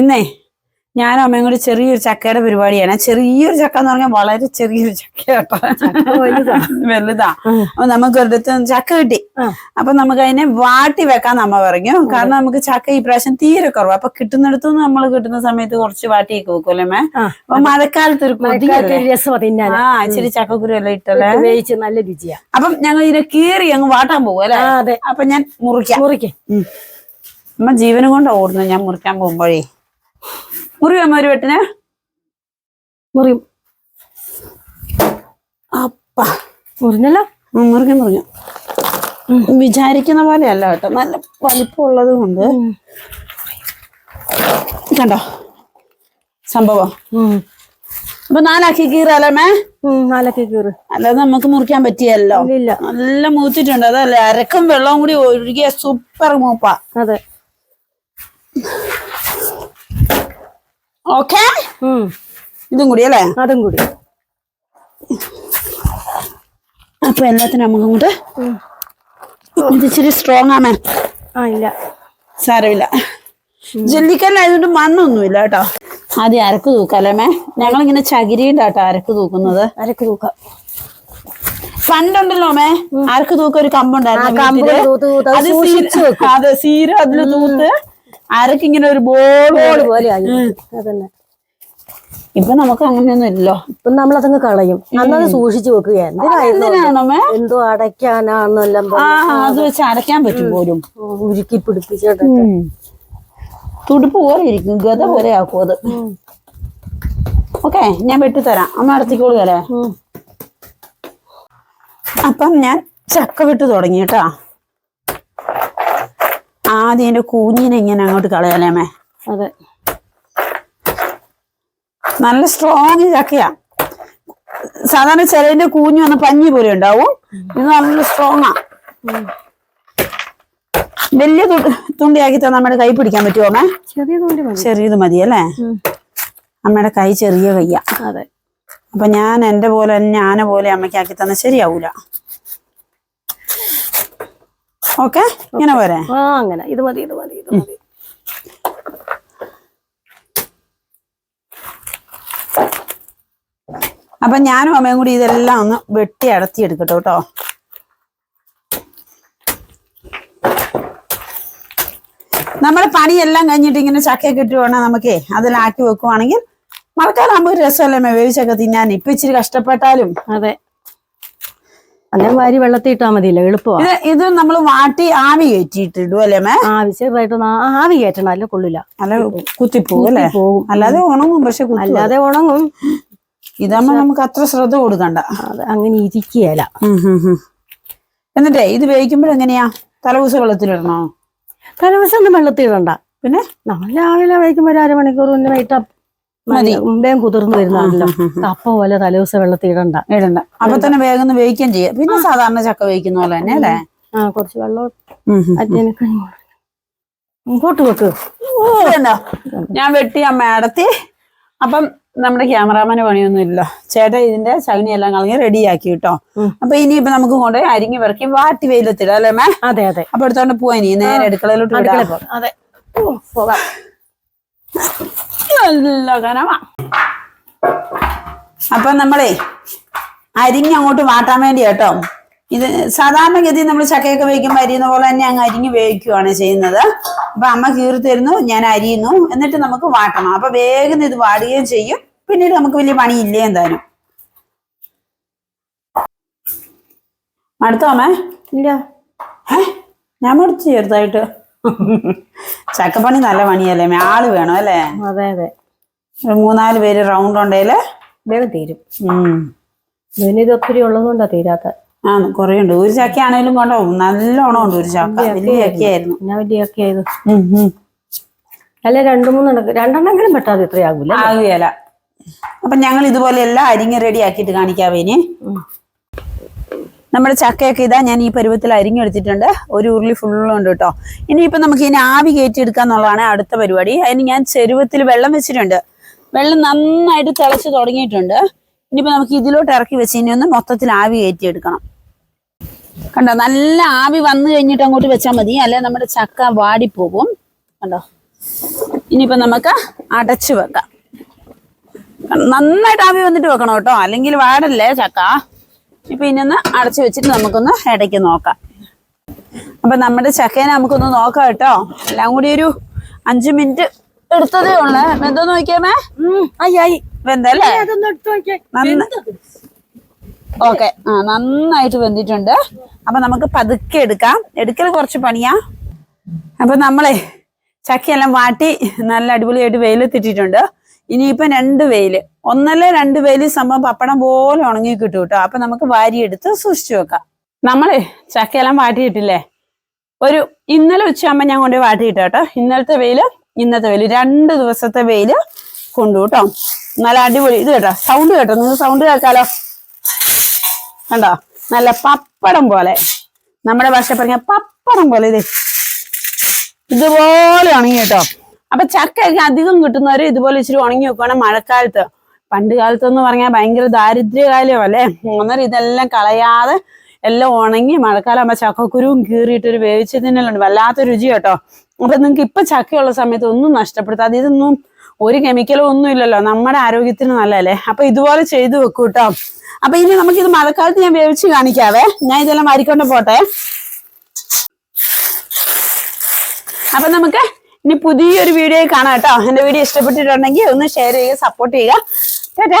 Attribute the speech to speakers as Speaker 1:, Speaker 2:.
Speaker 1: ഇന്നേ ഞാനും അമ്മയും കൂടി ചെറിയൊരു ചക്കയുടെ പരിപാടിയാണ്. ചെറിയൊരു ചക്ക എന്ന് പറഞ്ഞാൽ വളരെ ചെറിയൊരു ചക്ക കേട്ടോ
Speaker 2: വലുതാ.
Speaker 1: അപ്പൊ നമുക്ക് ഒരിടത്ത് ചക്ക കിട്ടി. അപ്പൊ നമുക്ക് അതിനെ വാട്ടി വെക്കാൻ നമ്മ പറഞ്ഞു. കാരണം നമുക്ക് ചക്ക ഈ പ്രാവശ്യം തീരെ കുറവ്. അപ്പൊ കിട്ടുന്നിടത്തു നിന്ന് നമ്മൾ കിട്ടുന്ന സമയത്ത് കുറച്ച് വാട്ടിയൊക്കെ വെക്കുമല്ലേ മേ. അപ്പൊ മഴക്കാലത്ത് ഒരു ആ ഇച്ചിരി ചക്കക്കുരു എല്ലാം ഇട്ടല്ലേ?
Speaker 2: വേവിച്ച് നല്ല രുചിയാ.
Speaker 1: അപ്പം ഞങ്ങൾ ഇതിനെ കീറി അങ്ങ് വാട്ടാൻ പോകും അല്ലെ? അപ്പൊ ഞാൻ മുറിക്കാം.
Speaker 2: മുറിക്കാം.
Speaker 1: അമ്മ ജീവനും കൊണ്ടാ ഓടുന്നു. ഞാൻ മുറിക്കാൻ പോകുമ്പോഴേ. മുറി അമ്മ ഒരു വെട്ടിന്?
Speaker 2: മുറി.
Speaker 1: അപ്പ.
Speaker 2: മുറിഞ്ഞല്ലോ?
Speaker 1: മുറിഞ്ഞു മുറിഞ്ഞു. വിചാരിക്കുന്ന പോലെ അല്ല കേട്ടോ. നല്ല വലിപ്പമുള്ളത് കൊണ്ട് കണ്ടോ? സംഭവം. അപ്പൊ നാലാക്കി കീറാലോ
Speaker 2: നാലാക്കി കീറ്.
Speaker 1: അല്ലാതെ നമുക്ക് മുറിക്കാൻ പറ്റിയല്ലോ. നല്ല മൂത്തിട്ടുണ്ട്. അതല്ലേ? അരക്കും വെള്ളവും കൂടി ഒഴുകിയ സൂപ്പർ മൂപ്പ.
Speaker 2: അതെ.
Speaker 1: ഓക്കെ. ഇതും കൂടി അല്ലേ?
Speaker 2: അതും കൂടി.
Speaker 1: അപ്പൊ എല്ലാത്തിനും നമുക്ക് അങ്ങോട്ട് ഇത് ഇച്ചിരി സ്ട്രോങ് ആണ്.
Speaker 2: ആ ഇല്ല.
Speaker 1: സാരമില്ല. ജല്ലിക്കല്ലായതുകൊണ്ട് മണ്ണൊന്നുമില്ല കേട്ടോ. ആദ്യം അരക്ക് തൂക്കാലേ മേ? ഞങ്ങളിങ്ങനെ ചകിരിയുണ്ട് കേട്ടോ അരക്ക് തൂക്കുന്നത്.
Speaker 2: അരക്ക് തൂക്കാം.
Speaker 1: പണ്ടുണ്ടല്ലോ മേ? അരക്ക് തൂക്ക ഒരു കമ്പുണ്ടായിരുന്നു
Speaker 2: അത്
Speaker 1: സീര- അതെ സീര അതിൽ തൂത്ത് അരക്ക് ഇങ്ങനെ ഒരു ബോൾ
Speaker 2: ബോൾ പോലെ ആയി. അതന്നെ.
Speaker 1: ഇപ്പൊ നമുക്ക് അങ്ങനെയൊന്നും ഇല്ലല്ലോ
Speaker 2: ഇപ്പൊ നമ്മളതങ്ങ് കളയും. അന്നത് സൂക്ഷിച്ചു വെക്കുക
Speaker 1: എന്തിനാണോ
Speaker 2: എന്തോ അടയ്ക്കാനാണെന്നെല്ലാം
Speaker 1: അത് വെച്ച് അരയ്ക്കാൻ പറ്റും പോലും.
Speaker 2: ഉരുക്കി പിടിപ്പിച്ചിട്ട്.
Speaker 1: തുടുപ്പ് പോലെ ഇരിക്കും. ഗത പോലെ ആക്കും അത്. ഓക്കെ ഞാൻ വെട്ടിത്തരാം അമ്മ നടത്തിക്കോളൂ അല്ലേ അപ്പം ഞാൻ ചക്ക വിട്ട് തുടങ്ങി കേട്ടാ. ആദ്യം എന്റെ കൂഞ്ഞിനെ ഇങ്ങനെ അങ്ങോട്ട് കളയാലേമേ
Speaker 2: അതെ.
Speaker 1: നല്ല സ്ട്രോങ് ചക്കയാ. സാധാരണ ചിലതിന്റെ കൂഞ്ഞു വന്ന പഞ്ഞി പോലെ ഉണ്ടാവും. ഇത് നല്ല സ്ട്രോങ്ങാ വലിയ തു- തുണ്ടിയാക്കി തന്നെ നമ്മുടെ കൈ പിടിക്കാൻ പറ്റുമോ അമ്മേ? ചെറിയത് മതി അല്ലേ. അമ്മയുടെ കൈ ചെറിയ കയ്യാ.
Speaker 2: അതെ.
Speaker 1: അപ്പൊ ഞാൻ എന്റെ പോലെ തന്നെ ആന പോലെ അമ്മയ്ക്ക് ആക്കി തന്നെ ശരിയാവൂല. ഓക്കെ? ഇങ്ങനെ പോരെ?
Speaker 2: ആ അങ്ങനെ. ഇത് മതി ഇത് മതി ഇത് മതി.
Speaker 1: അപ്പൊ ഞാനും അമ്മയും കൂടി ഇതെല്ലാം ഒന്ന് വെട്ടി അടത്തി എടുക്കട്ടോ കേട്ടോ. നമ്മുടെ പണിയെല്ലാം കഴിഞ്ഞിട്ട് ഇങ്ങനെ ചക്കയൊക്കെ ഇട്ട് വേണം നമുക്കേ അതിലാക്കി വെക്കുവാണെങ്കിൽ മഴക്കാലാകുമ്പോ ഒരു രസമല്ലേ വേവിച്ചൊക്കെ തിന്നാൻ. ഇപ്പൊ ഇച്ചിരി കഷ്ടപ്പെട്ടാലും.
Speaker 2: അതെ. അങ്ങനെ വാരി വെള്ളത്തിൽ ഇട്ടാ മതിയല്ലോ എളുപ്പമാ
Speaker 1: ഇത് നമ്മൾ വാട്ടി ആവി കയറ്റിയിട്ട് ഇടും അല്ലേ മേ
Speaker 2: ആവി ചെറുതായിട്ടൊന്ന് ആ- ആവി കയറ്റണം അല്ല കൊള്ളില്ല.
Speaker 1: അല്ല കുത്തിപ്പോകും അല്ലേ?
Speaker 2: പോവും
Speaker 1: അല്ലാതെ ഉണങ്ങും പക്ഷെ.
Speaker 2: അല്ലാതെ ഉണങ്ങും.
Speaker 1: ഇതാകുമ്പോ നമുക്ക് അത്ര ശ്രദ്ധ കൊടുക്കണ്ട.
Speaker 2: അങ്ങനെ ഇരിക്കുകയല്ല.
Speaker 1: എന്നിട്ടേ ഇത് വേവിക്കുമ്പോഴെങ്ങനെയാ തലവൂസ വെള്ളത്തിലിടണോ
Speaker 2: തലേദിവസം വെള്ളത്തിലിടണ്ട
Speaker 1: പിന്നെ?
Speaker 2: നമ്മൾ രാവിലെ വൈകുമ്പോൾ ഒരു അരമണിക്കൂർ മുന്നേ വൈകിട്ട്
Speaker 1: മതി.
Speaker 2: വേഗം കുതിർന്നു വരുന്നതാണല്ലോ കപ്പ പോലെ തലേദിവസം വെള്ളത്തിൽ ഇടണ്ട.
Speaker 1: ഇടണ്ട. അപ്പൊ തന്നെ വേഗം വേവിക്കുകയും ചെയ്യാം. പിന്നെ സാധാരണ ചക്ക വേവിക്കുന്ന പോലെ തന്നെ അല്ലേ?
Speaker 2: ആ കുറച്ച് വെള്ളം ഇങ്ങോട്ട് വെക്ക്?
Speaker 1: ഞാൻ വെട്ടി അമ്മ അടത്തി. അപ്പം നമ്മുടെ ക്യാമറാമാന് പണിയൊന്നും ഇല്ല. ചേട്ടൻ ഇതിന്റെ ചകിനി എല്ലാം കളഞ്ഞ് റെഡിയാക്കി കേട്ടോ. അപ്പൊ ഇപ്പൊ നമുക്ക് കൊണ്ടുപോയി അരിഞ്ഞു പെറുക്കി വാട്ടി വെയിലത്തിടാം അല്ലേ മേ
Speaker 2: അതെ അതെ.
Speaker 1: അപ്പൊ എടുത്തോണ്ട് പോവാ ഇനി. നേരെ അടുക്കളയിലോട്ട്
Speaker 2: അതെ. പോകാം.
Speaker 1: നല്ല കനമാ അപ്പൊ നമ്മളേ അരിഞ്ഞ് വാട്ടാൻ വേണ്ടി കേട്ടോ. ഇത് സാധാരണഗതി നമ്മൾ ചക്കയൊക്കെ വേവിക്കുമ്പോൾ അരിയുന്ന പോലെ തന്നെ അങ്ങ് അരിഞ്ഞ് വേവിക്കുകയാണ് ചെയ്യുന്നത്. അപ്പൊ അമ്മ കീറി തരുന്നു ഞാൻ അരിയുന്നു. എന്നിട്ട് നമുക്ക് വാട്ടണം. അപ്പൊ വേഗം ഇത് വാടുകയും ചെയ്യും. പിന്നീട് നമുക്ക് വലിയ പണി പണിയില്ലേ എന്തായാലും. മടുത്തോ അമ്മേ?
Speaker 2: ഇല്ല.
Speaker 1: ഏ? ഞാൻ മടുത്തു ചെറുതായിട്ട്. ചക്കപ്പണി നല്ല പണിയല്ലേ? ആൾ വേണം അല്ലേ?
Speaker 2: അതെ അതെ.
Speaker 1: മൂന്നാൽ പേര് റൗണ്ട് ഉണ്ടേൽ
Speaker 2: വേഗം തീരും. ഇതിന് ഇത് ഒത്തിരി ഉള്ളതുകൊണ്ടാ തീരാത്ത
Speaker 1: ആ കൊറേ ഉണ്ട് ഒരു ചക്ക ആണേലും കൊണ്ടുപോകും നല്ലോണം ഉണ്ട് ഒരു ചക്ക. വലിയ ചക്കയായിരുന്നു.
Speaker 2: ഞാൻ
Speaker 1: വലിയ ചക്കയായത്.
Speaker 2: അല്ലെ രണ്ടു മൂന്നെണ്ണം രണ്ടെണ്ണെങ്കിലും പെട്ടാതെ ഇത്രയാകൂല
Speaker 1: ആകുകയല്ല. അപ്പൊ ഞങ്ങൾ ഇതുപോലെ എല്ലാം അരിഞ്ഞ് റെഡി ആക്കിയിട്ട് കാണിക്കാവേ ഇനി. നമ്മുടെ ചക്കയൊക്കെ ഇതാ ഞാൻ ഈ പരുവത്തിൽ അരിഞ്ഞെടുത്തിട്ടുണ്ട്. ഒരു ഉരുളി ഫുള്ളുണ്ട് കേട്ടോ. ഇനിയിപ്പോൾ നമുക്ക് ഇനി ആവി കയറ്റി എടുക്കാന്നുള്ളതാണ് അടുത്ത പരിപാടി. അതിന് ഞാൻ ചെരുവത്തിൽ വെള്ളം വെച്ചിട്ടുണ്ട്. വെള്ളം നന്നായിട്ട് തിളച്ച് തുടങ്ങിയിട്ടുണ്ട്. ഇനിയിപ്പോൾ നമുക്ക് ഇതിലോട്ട് ഇറക്കി വെച്ച് ഇനി ഒന്ന് മൊത്തത്തിൽ ആവി കയറ്റി എടുക്കണം കണ്ടോ? നല്ല ആവി വന്നു കഴിഞ്ഞിട്ട് അങ്ങോട്ട് വെച്ചാൽ മതി. അല്ലെ? നമ്മുടെ ചക്ക വാടിപ്പോകും. കണ്ടോ? ഇനിയിപ്പോൾ നമുക്ക് അടച്ചു വെക്കാം. നന്നായിട്ട് ആവി വന്നിട്ട് വെക്കണം കേട്ടോ. അല്ലെങ്കിൽ വാടല്ലേ ചക്ക? ഇപ്പൊ ഇനി ഒന്ന് അടച്ചു വെച്ചിട്ട് നമുക്കൊന്ന് ഇടയ്ക്ക് നോക്കാം. അപ്പൊ നമ്മുടെ ചക്കേനെ നമുക്കൊന്ന് നോക്കാം കേട്ടോ. എല്ലാം കൂടി ഒരു അഞ്ചു മിനിറ്റ് എടുത്തതേ ഉള്ളു. എന്തോ നോക്കിയാമേ വെന്തല്ലേ ഓക്കെ. ആ നന്നായിട്ട് വെന്തിട്ടുണ്ട്. അപ്പൊ നമുക്ക് പതുക്കെ എടുക്കാം. എടുക്കൽ കുറച്ച് പണിയാ. അപ്പൊ നമ്മളെ ചക്കയെല്ലാം വാട്ടി നല്ല അടിപൊളിയായിട്ട് വെയിലത്തിട്ടിട്ടുണ്ട്. ഇനിയിപ്പൊ രണ്ട് വെയിൽ. ഒന്നല്ല രണ്ട് വെയിൽ സംഭവം പപ്പടം പോലെ ഉണങ്ങി കിട്ടും കേട്ടോ. അപ്പൊ നമുക്ക് വാരിയെടുത്ത് സൂക്ഷിച്ചു വെക്കാം. നമ്മളെ ചക്കയെല്ലാം വാട്ടിയിട്ടില്ലേ? ഒരു ഇന്നലെ ഉച്ചയാകുമ്പോ ഞാൻ കൊണ്ടുപോയി വാട്ടിയിട്ട് കേട്ടോ. ഇന്നലത്തെ വെയിൽ ഇന്നത്തെ വെയിൽ. രണ്ട് ദിവസത്തെ വെയിൽ കൊണ്ടു കേട്ടോ. നല്ല അടിപൊളി. ഇത് കേട്ടോ സൗണ്ട് കേട്ടോ. നിങ്ങൾക്ക് സൗണ്ട് കേൾക്കാലോ. കണ്ടോ? നല്ല പപ്പടം പോലെ. നമ്മുടെ ഭാഷ പറഞ്ഞ പപ്പടം പോലെ ഇത്. ഇതുപോലെ ഉണങ്ങി കേട്ടോ. അപ്പൊ ചക്കയൊക്കെ അധികം കിട്ടുന്നവര് ഇതുപോലെ ഇച്ചിരി ഉണങ്ങി വെക്കുകയാണ് മഴക്കാലത്ത്. പണ്ട് കാലത്ത് എന്ന് പറഞ്ഞാൽ ഭയങ്കര ദാരിദ്ര്യകാലം അല്ലേ അന്നേരം ഇതെല്ലാം കളയാതെ എല്ലാം ഉണങ്ങി മഴക്കാലം ആകുമ്പോ ചക്കക്കുരുവും കീറിയിട്ട് ഒരു ഉണ്ട് വല്ലാത്ത രുചി കേട്ടോ. അപ്പൊ നിങ്ങൾക്ക് ഇപ്പൊ ചക്കയുള്ള സമയത്ത് ഒന്നും നഷ്ടപ്പെടുത്താതെ ഇതൊന്നും ഒരു കെമിക്കലും ഒന്നും ഇല്ലല്ലോ. നമ്മുടെ ആരോഗ്യത്തിന് നല്ലല്ലേ അപ്പൊ ഇതുപോലെ ചെയ്തു വെക്കൂ കേട്ടോ. അപ്പൊ ഇനി നമുക്ക് ഇത് മഴക്കാലത്ത് ഞാൻ വേവിച്ച് കാണിക്കാവേ. ഞാൻ ഇതെല്ലാം വരിക്കൊണ്ട് പോട്ടെ. അപ്പൊ നമുക്ക് ഇനി പുതിയൊരു വീഡിയോ കാണാം കേട്ടോ. എന്റെ വീഡിയോ ഇഷ്ടപ്പെട്ടിട്ടുണ്ടെങ്കിൽ ഒന്ന് ഷെയർ ചെയ്യുക സപ്പോർട്ട് ചെയ്യുക. ടാറ്റാ.